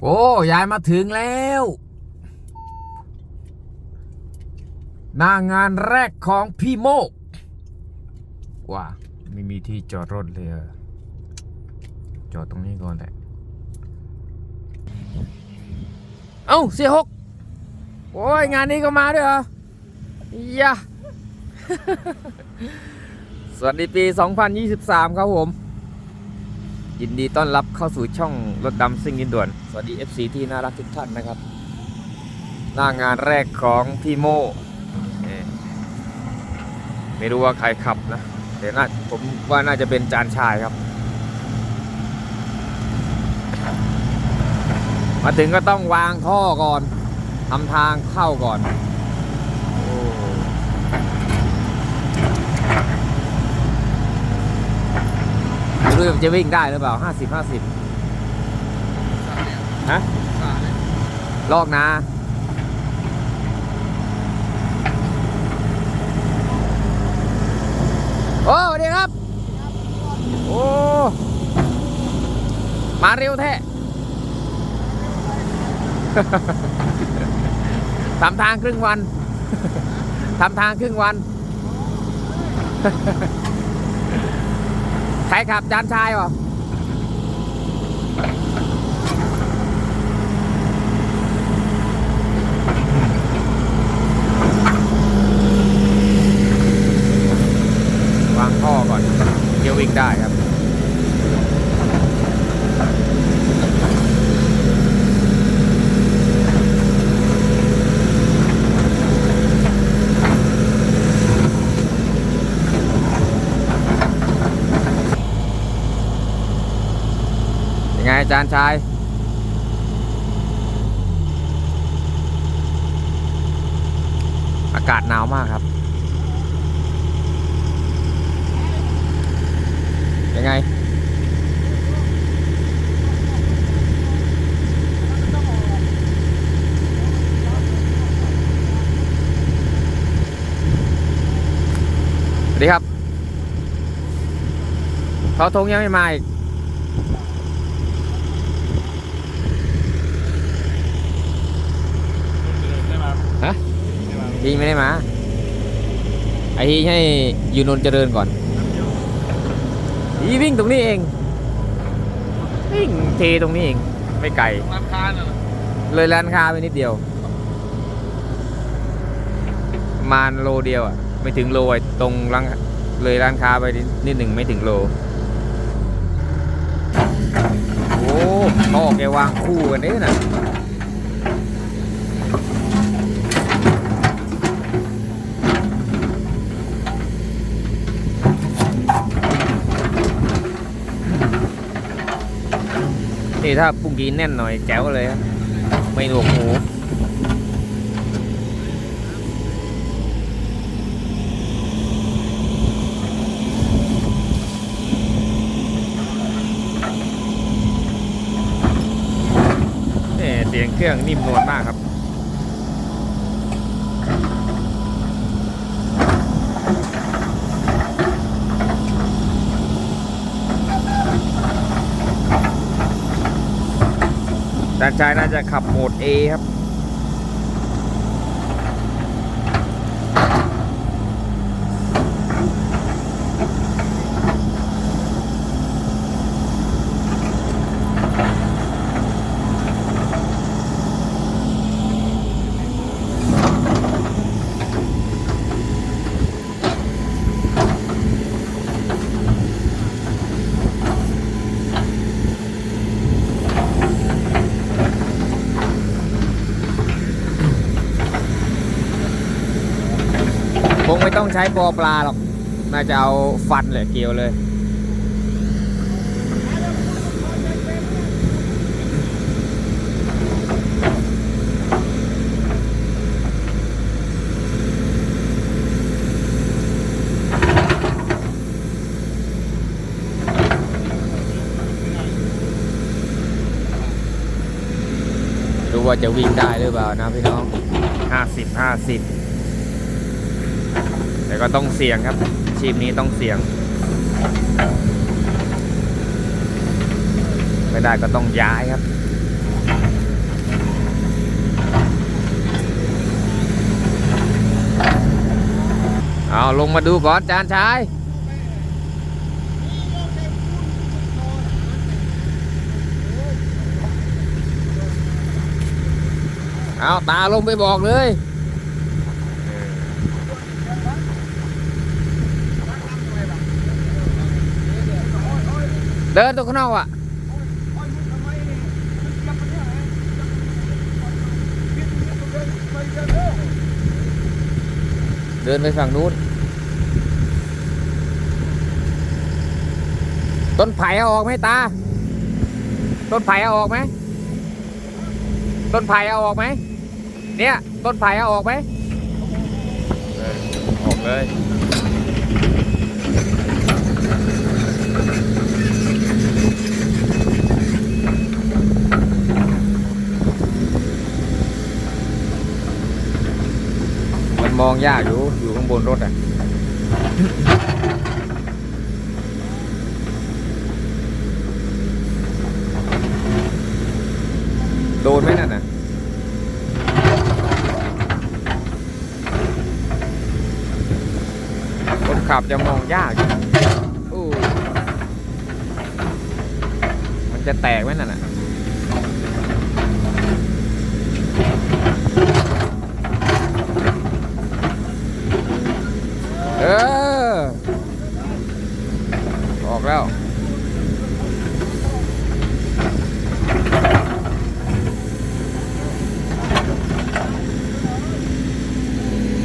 โอ้ยายมาถึงแล้ว หน้างานแรกของพี่โมกว้าไม่มีที่จอดรถเลยจอดตรงนี้ก่อนแหละ เอ้าเสียหกโอ้ยงานนี้ก็มาด้วยเหรอยะสวัสดีปี 2023 ครับผม ยินดีต้อนรับเข้าสู่ช่องรถดำซิ่งยินด่วน สวัสดี FC ที่น่ารักทุกท่านนะครับ หน้างานแรกของพี่โมเอ่อไม่รู้ว่าใครขับนะแต่น่าผมว่าน่าจะเป็นจานชายครับ มาถึงก็ต้องวางท่อก่อนทำทางเข้าก่อนโอ้ไม่ รู้จะวิ่งได้หรือเปล่า50 50ฮะลอกนะโอ้สวัสดีครับ โอ้ มาเร็วแท้ทำทางครึ่งวัน ทำทางครึ่งวัน ครขับจานชายวะวางท่อก่อนเดี๋ยววิ่งได้ครับ ยังไงอา จารย์ชาย อากาศหนาวมากครับ ยังไงสวัสดีครับเขาทงยังไม่มาอีก ฮีไม่ได้มา ไอฮีให้ยูนนเจริญก่อนฮีวิ่งตรงนี้เอง วิ่งเทตรงนี้เอง ไม่ไกล ร้านค้าน่ะเลยร้านค้าไปนิดเดียว ประมาณโลเดียวอะ ไม่ถึงโลไอ้ตรงร้านเลยร้านค้าไปนิดหนึ่งไม่ถึงโล โอ้เขาอแกวางคู่กันเด้น่ะ นี่ถ้าปุ้งกีแน่นหน่อยแจ๋วเลยไม่หนวกหูนี่เสียงเครื่องนิ่มนวลมากครับ ด้าน ชายน่าจะขับโหมด A ครับ ใช้ปอปลาหรอก น่าจะเอาฟันเลยเกี่ยวเลย ดูว่าจะวิ่งได้หรือเปล่านะพี่น้องห้าสิบห้าสิบ แต่ก็ต้องเสี่ยงครับ ชีพนี้ต้องเสี่ยง ไม่ได้ก็ต้องย้ายครับเอาลงมาดูก่อนจานชายเอาตาลงไปบอกเลย เดินตรงข้างนอกอะเดินไปฝั่งนู้น ต้นไผ่เอาออกไหมตา ต้นไผ่เอาออกไหม ต้นไผ่เอาออกไหม เนี่ย ต้นไผ่เอาออกไหมออออกเลย มองยากอยู่ อยู่ข้างบนรถอะ โดนไหมนั่นน่ะคนขับจะมองยากอยู่อู้มันจะแตกไหมนั่นน่ะ เออ ออกแล้ว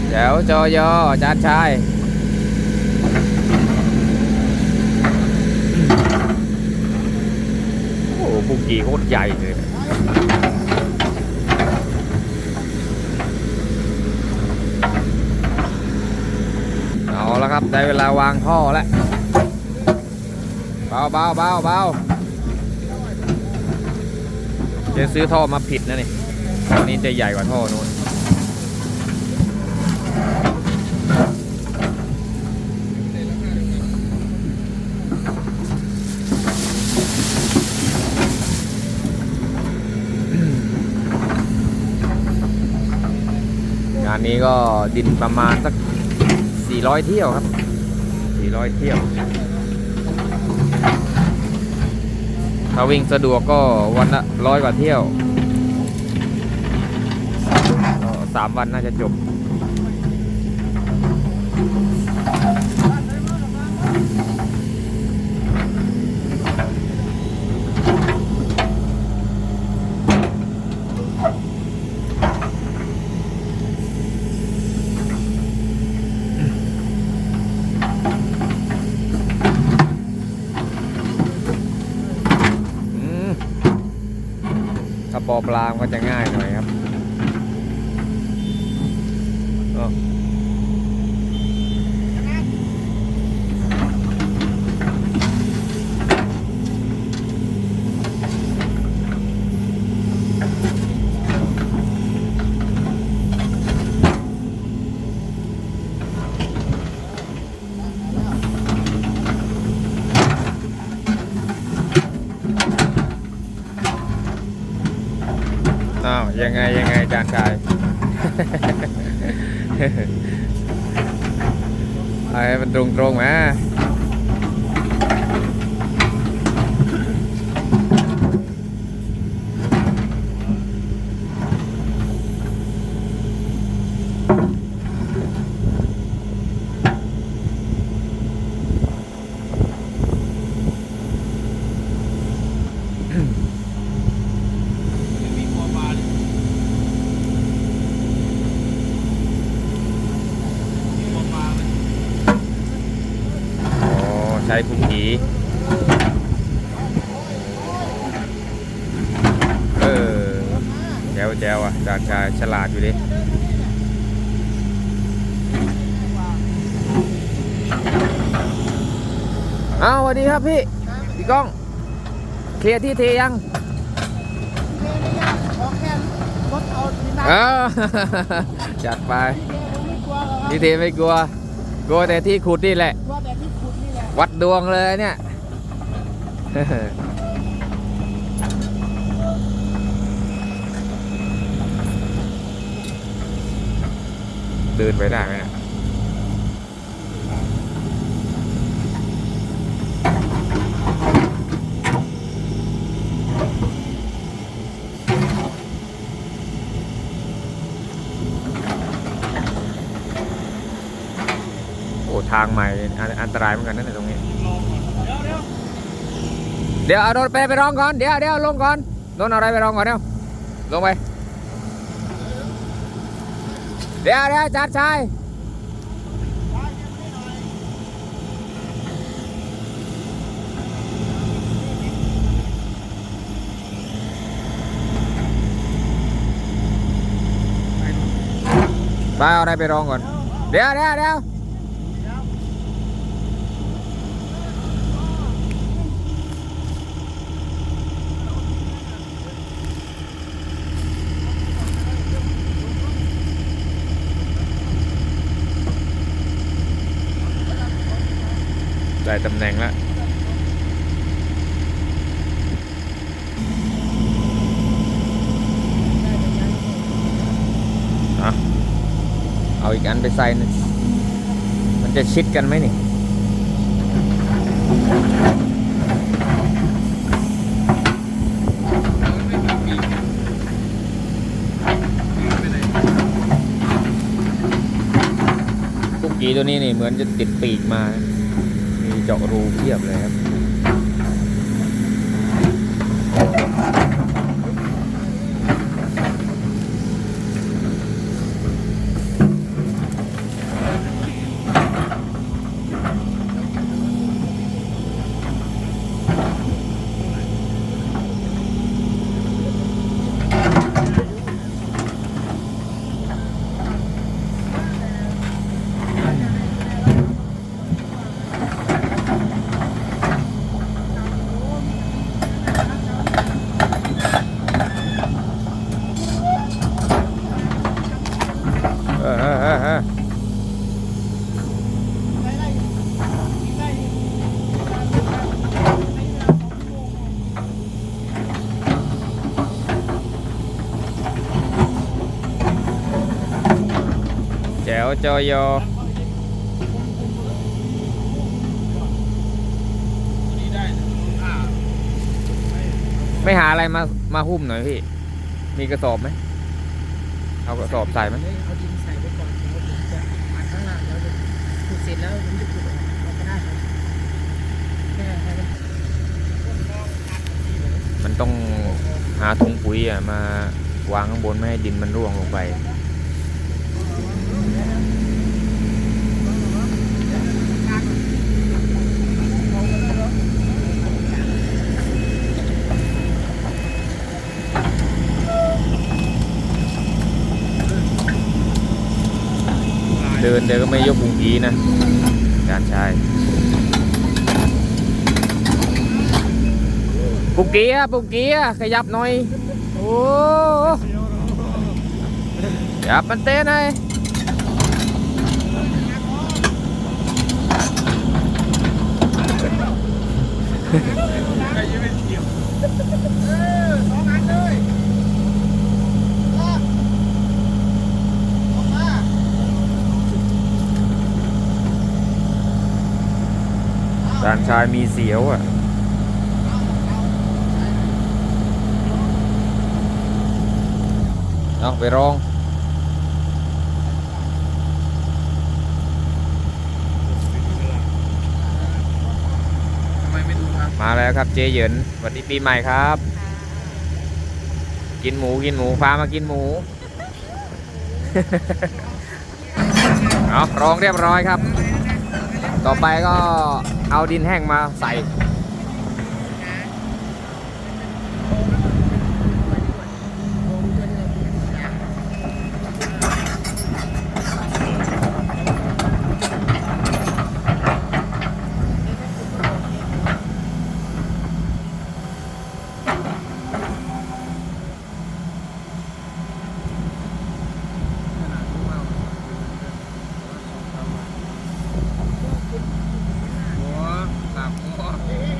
แจ๋วจอยอจานชายโอ้โหบุกีโคตรใหญ่เลย เอาแล้ว ครับ ได้เวลาวางท่อแล้ว เบาเบาเบาเบาจะซื้อท่อมาผิดนะนี่ท่อนี้จะใหญ่กว่าท่อนู้นงานนี้ก็ดินประมาณสัก 400 เที่ยวครับ 400 เที่ยว ถ้าวิ่งสะดวกก็วันละร้อยกว่าเที่ยวสามวันน่าจะจบ อืมถ้า ปลามก็จะง่ายหน่อยครับเอออ้าวยังไง ยังไงจานชาย เอาให้มันตรงตรงๆมาอ๋อใช้พุงกีเออแจว แจวอะจานชายฉลาดอยู่ดิเอาสวัสดีครับพี่พี่ก้อง เคลียร์ที่เทยังขอแค่รถเอาดินน้เออจัดไปำไม่กลัวหรอกครับที่เทไม่กลัวกลัวแต่ที่ขุดนี่แหละกลัวแต่ที่ขุดนี่แหละ วัดดวงเลยเนี่ย เดินไปได้ไหมนะโอ้ทางใหม่อันอันตรายเหมือนกันนั่นะตรงนี้ เดี๋ยวเอารถไปไปรองก่อน เดี๋ยวเดี๋ยวลงก่อนโดนอะไรไปรองก่อนเดี๋ยวลงไป เดี๋ยวเดี๋ยวจัดชายไปเอาอะไรไปรองก่อน เดี๋ยวเดี๋ยวเดี๋ยว ได้ตำแหน่งแล้วเอาอีกอันไปใส่นะมันจะชิดกันไหมนี่กุกกี้ตัวนี้นี่เหมือนจะติดปีกมา เจาะรูเทียบเลยครับ เออเออเออเออ ได้ได้ได้ แจ๋วจอยอไม่หาอะไรมามาหุ้มหน่อยพี่ มีกระสอบไหม เอากระสอบใส่ไหมเอาดินใส่ไปก่อนเดี๋ยวผมจะอัดข้างล่างแล้วจะขุดเสร็จแล้วผมจะขุดออกเราก็ได้ครับแค่ให้มันมันต้องหาถุงปุ๋ยอะมาวางข้างบนไม่ให้ดินมันร่วงลงไป ดินเดินก็ไม่ยกพุงกีนะ การใช้ปุกเกี้อะปุกเกี้อะขยับหน่อย โอ้ขยับมันเต้นหน่อยการ ชายมีเสียวอะเอาไปรองทำไมไม่ดูครับมาแล้วครับเจเหยินสวัสดีปีใหม่ครับ กินหมูกินหมูพามากินหมู เอารองเรียบร้อยครับ ต่อไปก็เอาดินแห้งมาใส่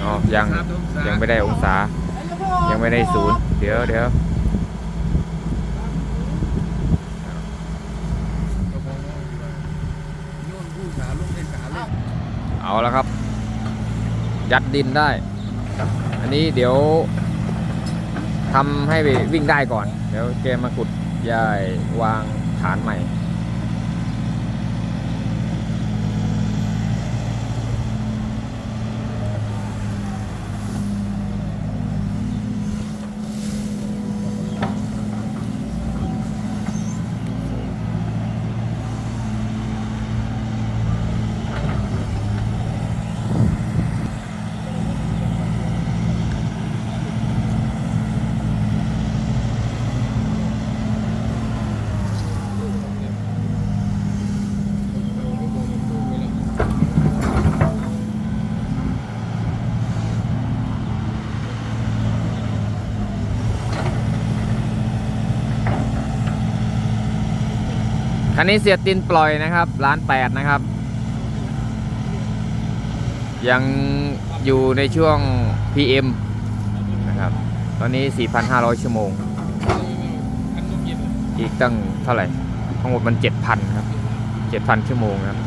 อ๋อ ยัง ยังไม่ได้องศา ยังไม่ได้ ศูนย์เดี๋ยวเดี๋ยวเอาแล้วครับ ยัดดินได้ อันนี้เดี๋ยวทำให้วิ่งได้ก่อน เดี๋ยวเกมมาขุดย้ายวางฐานใหม่ นนี้เสียตินปล่อยนะครับล้านแปดนะครับ ยังอยู่ในช่วง PM นะครับ ตอนนี้ 4,500 ชั่วโมง อีกตั้งเท่าไหร่ ทั้งหมดมัน 7,000 ครับ 7,000 ชั่วโมงครับ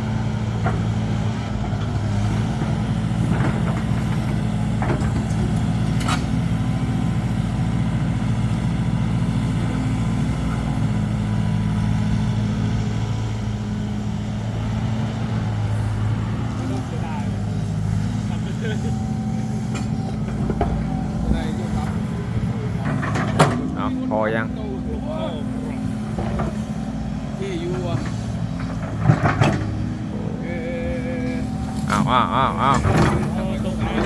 อ้าวอ้าวอ้าว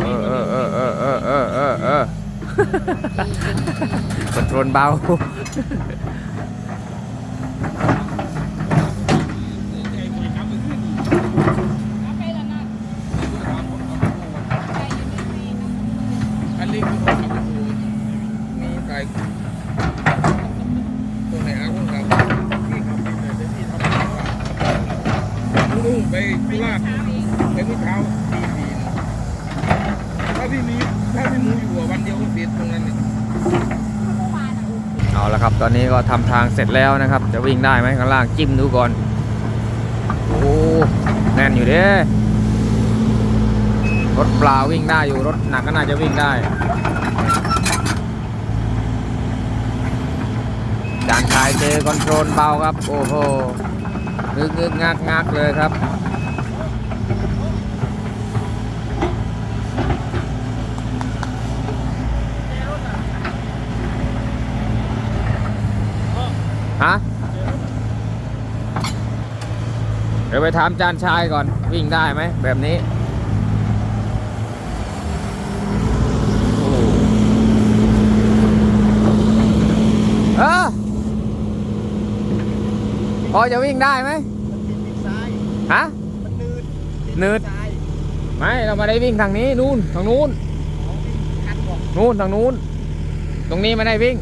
เออเออเออเออเออเออเออคอนโทรลเบา เอเช้าตีสี่ถ้าพี่มีถ้าพี่มูอยู่วันเดียวก็เสร็จตรงนั้นเนี่ยเอาละครับ ตอนนี้ก็ทำทางเสร็จแล้วนะครับ จะวิ่งได้ไหมข้างล่างจิ้มดูก่อน โอ้แน่นอยู่เด้รถเปล่าวิ่งได้อยู่รถหนักก็น่าจะวิ่งได้ จานชายเจอคอนโทรลเบาครับ โอ้โหงึกงึกงักงักเลยครับ ฮะ เดี๋ยวไปถามจานชายก่อน วิ่งได้ไหม แบบนี้โอ้เออพอจะวิ่งได้ไหมฮะนืดไม่ เราไม่ได้วิ่งทางนี้นู่นทางนู้นนู่นทางนู้น ตรงนี้ไม่ได้วิ่ง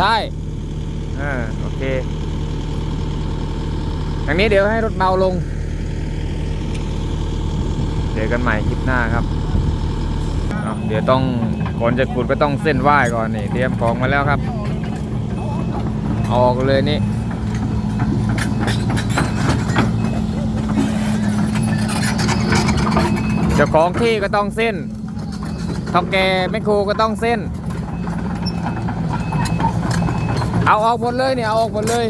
ใช่อ่าโอเคทางนี้เดี๋ยวให้รถเบาลง เจอกันใหม่คลิปหน้าครับเเดี๋ยวต้องก่อนจะขุดก็ต้องเส้นไหว้ก่อนนี่เตรียมของมาแล้วครับ ออกเลยนี่เจ้าของที่ก็ต้องเส้นท่าแกแม่ครูก็ต้องเส้น เอาออกหมดเลยเนี่ยเอาออกหมดเลย